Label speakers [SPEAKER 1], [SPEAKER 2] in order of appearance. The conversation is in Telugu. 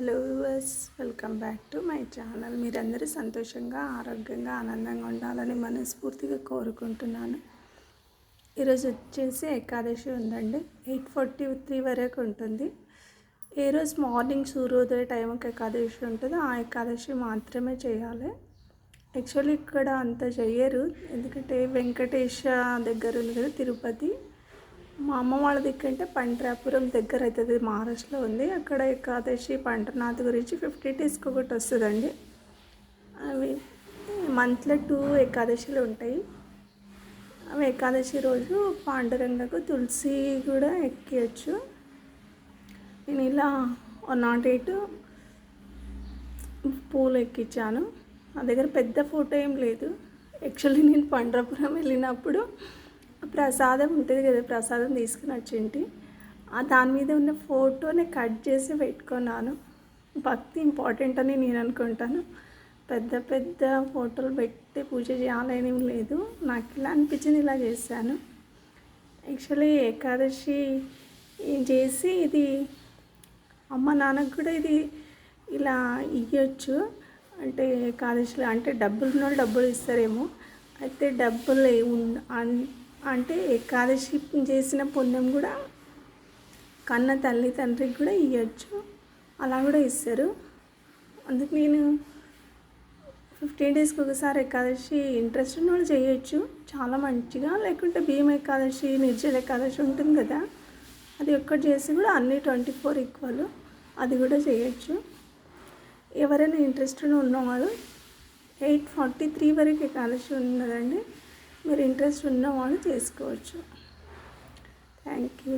[SPEAKER 1] Hello viewers welcome back to my channel. మీరందరూ సంతోషంగా ఆరోగ్యంగా ఆనందంగా ఉండాలని మనస్ఫూర్తిగా కోరుకుంటున్నాను. ఈరోజు వచ్చేసి ఏకాదశి ఉందండి. ఎయిట్ ఫార్టీ త్రీ వరకు ఉంటుంది. ఏ రోజు మార్నింగ్ సూర్యోదయ టైంకి ఏకాదశి ఉంటుందో ఆ ఏకాదశి మాత్రమే చేయాలి. యాక్చువల్లీ ఇక్కడ అంత చెయ్యరు. ఎందుకంటే వెంకటేశ దగ్గర ఉంది కదా తిరుపతి. మా అమ్మ వాళ్ళ దిక్కంటే పండ్రాపురం దగ్గర అవుతుంది మహారాష్ట్రలో ఉంది. అక్కడ ఏకాదశి పంటనాథ్ గురించి ఫిఫ్టీ డేస్కి ఒకటి వస్తుందండి. అవి మంత్లో టూ ఏకాదశిలు ఉంటాయి. అవి ఏకాదశి రోజు పాండురంగకు తులసి కూడా ఎక్కియచ్చు. నేను ఇలా వన్ నాట్ ఎయిట్ పూలు ఎక్కించాను నా దగ్గర పెద్ద ఫోటో ఏం లేదు. యాక్చువల్లీ నేను పండ్రాపురం వెళ్ళినప్పుడు ప్రసాదం ఉంటుంది కదా ప్రసాదం తీసుకుని వచ్చింటి? ఆ దాని మీద ఉన్న ఫోటోని కట్ చేసి పెట్టుకున్నాను. భక్తి ఇంపార్టెంట్ అని నేను అనుకుంటాను. పెద్ద పెద్ద ఫోటోలు పెట్టి పూజ చేయాలని లేదు. నాకు ఇలా అనిపించింది ఇలా చేశాను. యాక్చువల్లీ ఏకాదశి చేసి ఇది అమ్మ నాన్నకు కూడా ఇది ఇలా ఇవ్వచ్చు అంటే ఏకాదశిలో అంటే డబ్బులు ఉన్న వాళ్ళు డబ్బులు ఇస్తారేమో. అయితే డబ్బులు అంటే ఏకాదశి చేసిన పుణ్యం కూడా కన్న తల్లి తండ్రికి కూడా ఇవ్వచ్చు అలా కూడా ఇస్తారు. అందుకు నేను ఫిఫ్టీన్ డేస్కి ఒకసారి ఏకాదశి ఇంట్రెస్ట్ ఉన్న వాళ్ళు చేయొచ్చు. చాలా మంచిగా లేకుంటే భీమ ఏకాదశి నిర్జల ఏకాదశి ఉంటుంది కదా. అది ఒక్కటి చేసి కూడా అన్ని ట్వంటీ ఫోర్ ఈక్వల్ అది కూడా చేయొచ్చు. ఎవరైనా ఇంట్రెస్ట్ ఉన్నవాళ్ళు ఎయిట్ ఫార్టీ త్రీ వరకు ఏకాదశి ఉన్నదండి. మీరు ఇంట్రెస్ట్ ఉన్నవాళ్ళు చేసుకోవచ్చు. Thank you.